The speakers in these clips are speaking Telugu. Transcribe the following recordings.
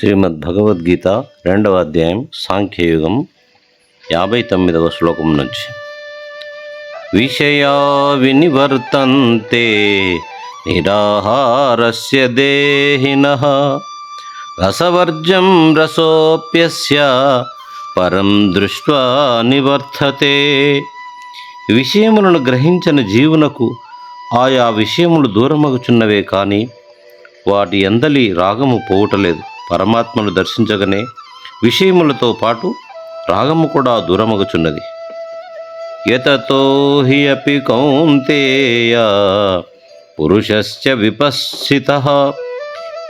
శ్రీమద్ భగవద్గీత రెండవ అధ్యాయం సాంఖ్యయుగం యాభై తొమ్మిదవ శ్లోకం నుంచి. విషయా వినివర్తంతే నిరాహారస్య దేహిన రసవర్జం రసోప్యస్య పరం దృష్ట్వా నివర్తతే. విషయములను గ్రహించిన జీవునకు ఆయా విషయములు దూరమగుచున్నవే కానీ వాటి ఎందలి రాగము పోవుటలేదు. పరమాత్మను దర్శించగనే విషయములతో పాటు రాగము కూడా దూరమగుచున్నది. యతతో హి అపి కౌంతేయ పురుషశ్చ విపశ్చిత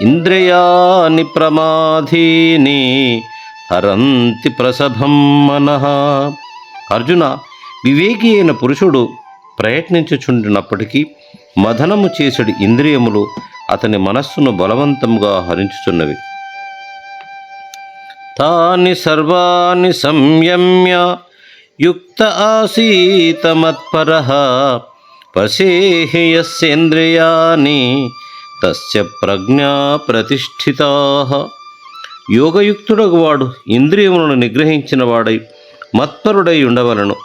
ఇంద్రియాని ప్రమాధీని హరంతి ప్రసభం మన. అర్జున వివేకి అయిన పురుషుడు ప్రయత్నించుచుండినప్పటికీ మదనము చేసడి ఇంద్రియములు అతని మనస్సును బలవంతముగా హరించుచున్నవి. తాని సర్వాణి సంయమ్య యుక్త ఆసీత మత్పర తస్య ప్రజ్ఞా ప్రతిష్ఠితా. యోగయుక్తుడగు వాడు ఇంద్రియములను నిగ్రహించిన వాడై మత్పరుడై ఉండవలను.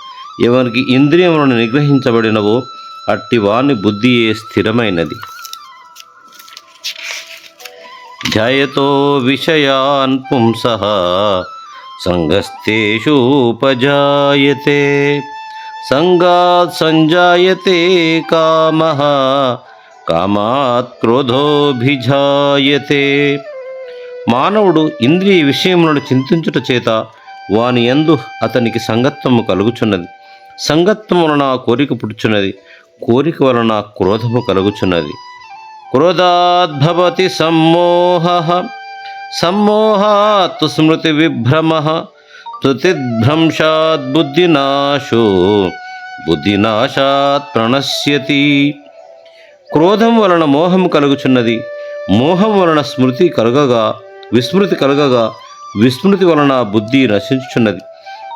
ఎవరికి ఇంద్రియములను నిగ్రహించబడినవో అట్టి వాని బుద్ధియే స్థిరమైనది. ధ్యాయతో విషయాన్ పుంస సంగస్తేషూపజాయతే సంగాత్ సంజాయతే కామ కామాత్ క్రోధోభిజాయతే. మానవుడు ఇంద్రియ విషయములను చింతించుట చేత వాని యందు అతనికి సంగత్వము కలుగుచున్నది. సంగత్వం వలన కోరిక పుట్టుచున్నది. కోరిక వలన క్రోధము కలుగుచున్నది. క్రోధాద్భవతి సమ్మోహ సమ్మోహాత్ స్మృతి విభ్రమ తుతిభ్రంశాత్ బుద్ధినాశో బుద్ధినాశాత్ ప్రణశ్యతి. క్రోధం వలన మోహం కలుగుచున్నది మోహం వలన స్మృతి కలగగా విస్మృతి కలగగా విస్మృతి వలన బుద్ధి నశించుచున్నది.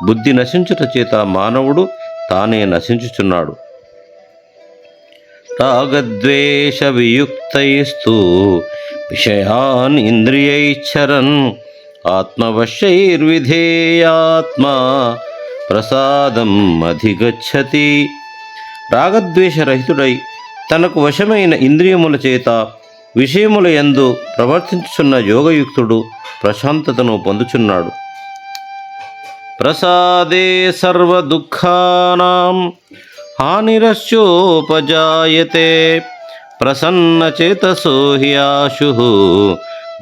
బుద్ధి నశించుట చేత మానవుడు తానే నశించుచున్నాడు. రాగద్వేష వియుక్తైస్తు విషయాన్ ఇంద్రియైశ్చరన్ ఆత్మవశైర్విధేయాత్మా ప్రసాదం అధిగచ్చతి. రాగద్వేషరహితుడై తనకు వశమైన ఇంద్రియముల చేత విషయముల యందు ప్రవర్తించుచున్న యోగయుక్తుడు ప్రశాంతతను పొందుచున్నాడు. ప్రసాదే సర్వదుఃఖానాం హానిరస్యోపజాయతే. ప్రసన్నచేతసో హ్యాశు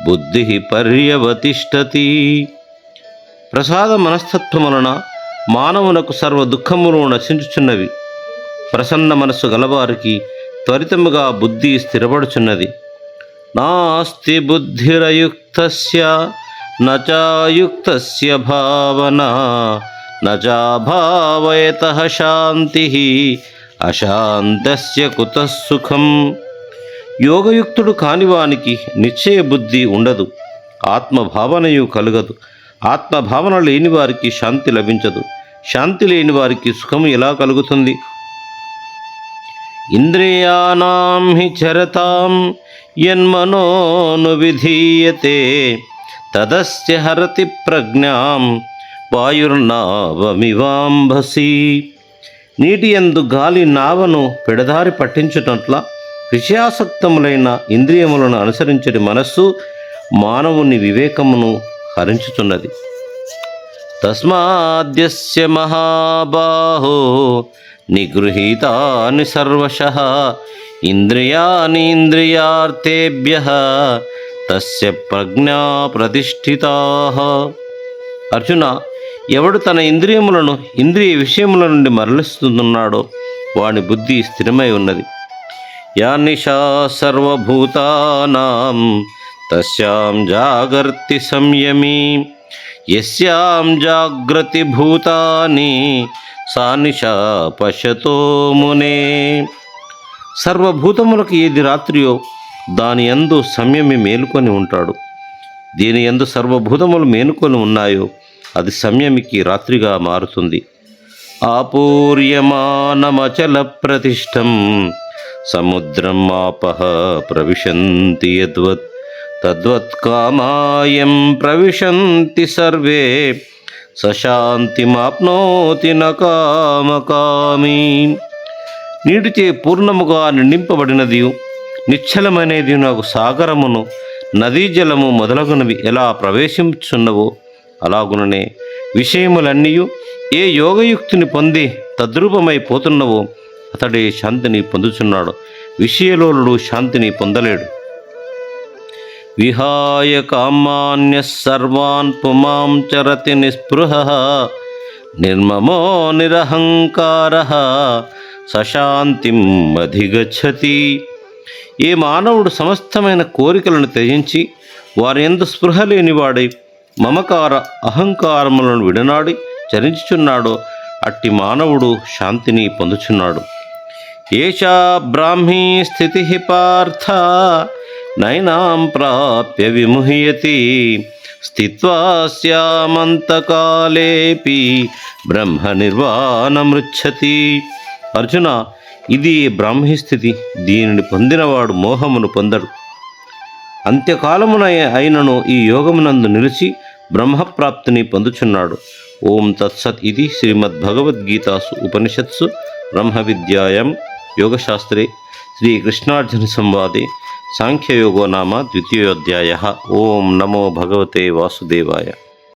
బుద్ధి పర్యవతిష్టతి. ప్రసాద మనస్తత్వములన మానవునకు సర్వ దుఃఖములు నశించుచున్నవి. ప్రసన్న మనస్సు గలవారికి త్వరితముగా బుద్ధి స్థిరపడుచున్నది. నాస్తి బుద్ధిరయుక్తస్య నచాయుక్తస్య భావన. నచాభావయత శాంతి అశాంతస్య కుత సుఖం యోగయుక్తుడు కానివానికి నిశ్చయ బుద్ధి ఉండదు ఆత్మభావనయు కలుగదు ఆత్మభావన లేని వారికి శాంతి లభించదు శాంతి లేని వారికి సుఖము ఎలా కలుగుతుంది? ఇంద్రియాణం హి చరతాం యన్మనోను విధీయతే తదస్య హరతి ప్రజ్ఞాం. వాయుర్నావమివాంభసి. నీటి ఎందు గాలి నావను పెడదారి పట్టించుటట్ల విషయాసక్తములైన ఇంద్రియములను అనుసరించని మనస్సు మానవుని వివేకమును హరించుచున్నది తస్మాద్యస్య మహాబాహో నిగృహీతాని సర్వశ ఇంద్రియానీంద్రియార్థేభ్య తస్య ప్రజ్ఞా ప్రతిష్ఠితా అర్జున ఎవడు తన ఇంద్రియములను ఇంద్రియ విషయముల నుండి మరలిస్తున్నాడో వాని బుద్ధి స్థిరమై ఉన్నది. యా నిశా సర్వభూతానాం తస్యాం జాగర్తి సంయమీ ఎస్యాం జాగ్రతి భూతాని సా నిశా పశ్యతో మునే. సర్వభూతములకు ఏది రాత్రియో దాని యందు సంయమి మేలుకొని ఉంటాడు. దీని ఎందు సర్వభూతములు మేలుకొని ఉన్నాయో అది సంయమికి రాత్రిగా మారుతుంది. ఆపూర్యమానమచల ప్రతిష్టం సముద్రం ఆపహ ప్రవిశంతి యద్వత్ తద్వత్కామాయం ప్రవిశంతి సర్వే సశాంతిమాప్నోతి నకామకామి నీటిచే పూర్ణముగా నిండింపబడినది నిశ్చలమైనది నాకు సాగరమును నదీ జలము మొదలగునవి ఎలా ప్రవేశించున్నవో అలాగుననే విషయములన్నీ ఏ యోగయుక్తిని పొంది తద్రూపమైపోతున్నవో అతడే శాంతిని పొందుచున్నాడు. విషయలోలుడు శాంతిని పొందలేడు. విహాయ కామాన్య సర్వాన్ పుమాం చరతి నిస్పృహ నిర్మమో నిరహంకార సశాంతిం అధిగచ్చతి. ఏ మానవుడు సమస్తమైన కోరికలను త్యజించి వారి ఎందు స్పృహ లేనివాడై మమకార అహంకారములను విడనాడి చరించుచున్నాడో అట్టి మానవుడు శాంతిని పొందుచున్నాడు. ఏషా బ్రాహ్మీ స్థితి పార్థ నైనాం ప్రాప్య విముహ్యతి. స్థిత్వా శ్యామంతకాలేపి బ్రహ్మ నిర్వాణమృచ్చతి అర్జున ఇది బ్రాహ్మీ స్థితి దీనిని పొందినవాడు మోహమును పొందడు. అంత్యకాలమున అయినను ఈ యోగమునందు నిలిచి బ్రహ్మప్రాప్తిని పొందుచున్నాడు. ఓం తత్సత్ ఇది శ్రీమద్భగవద్గీతాసు ఉపనిషత్సు బ్రహ్మ విద్యాయం యోగశాస్త్రే శ్రీకృష్ణార్జున సంవాదే సాంఖ్యయోగో నామ ద్వితీయోధ్యాయ. ఓం నమో భగవతే వాసుదేవాయ.